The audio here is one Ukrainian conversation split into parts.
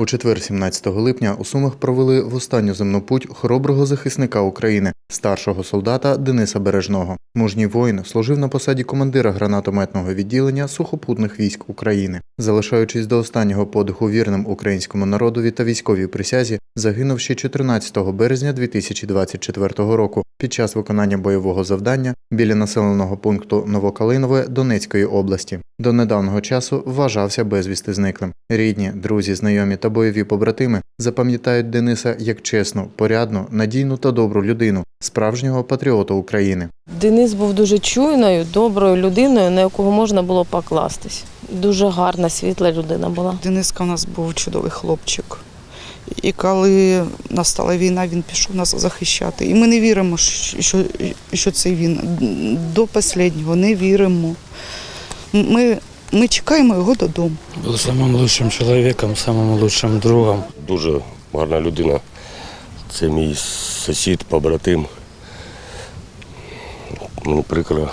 У четвер, 17 липня, у Сумах провели в останню земну путь хороброго захисника України, старшого солдата Дениса Бережного. Мужній воїн служив на посаді командира гранатометного відділення сухопутних військ України. Залишаючись до останнього подиху вірним українському народові та військовій присязі, загинув ще 14 березня 2024 року під час виконання бойового завдання біля населеного пункту Новокалинове Донецької області. До недавнього часу вважався безвісти зниклим. Рідні, друзі, знайомі та бойові побратими запам'ятають Дениса як чесну, порядну, надійну та добру людину, справжнього патріота України. Денис був дуже чуйною, доброю людиною, на якого можна було покластись. Дуже гарна, світла людина була. Дениска у нас був чудовий хлопчик. І коли настала війна, він пішов нас захищати. І ми не віримо, що, що це він. До останнього не віримо. Ми, ми чекаємо його додому. Был самым лучшим человеком, самым лучшим другом. Дуже гарна людина. Це мій сусід, побратим. Мені прикро.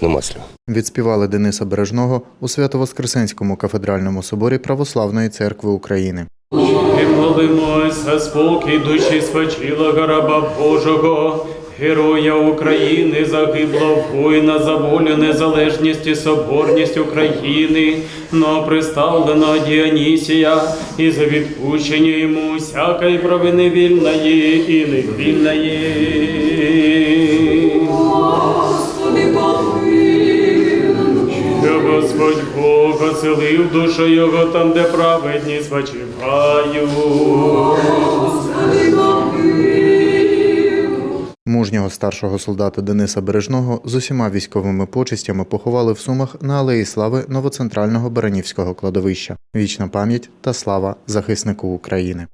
Нема слів. Відспівали Дениса Бережного у Свято-Воскресенському кафедральному соборі Православної церкви України. І молимося, спокій душі спочилого раба Божого, героя України, загиблого воїна за волю, незалежність і соборність України, но приставленого Діонісія і за відпущення йому всякої провини вільної і невільної. Бог оселив душу його там, де праведні спочивають. Мужнього старшого солдата Дениса Бережного з усіма військовими почестями поховали в Сумах на Алеї Слави новоцентрального Баранівського кладовища. Вічна пам'ять та слава захиснику України.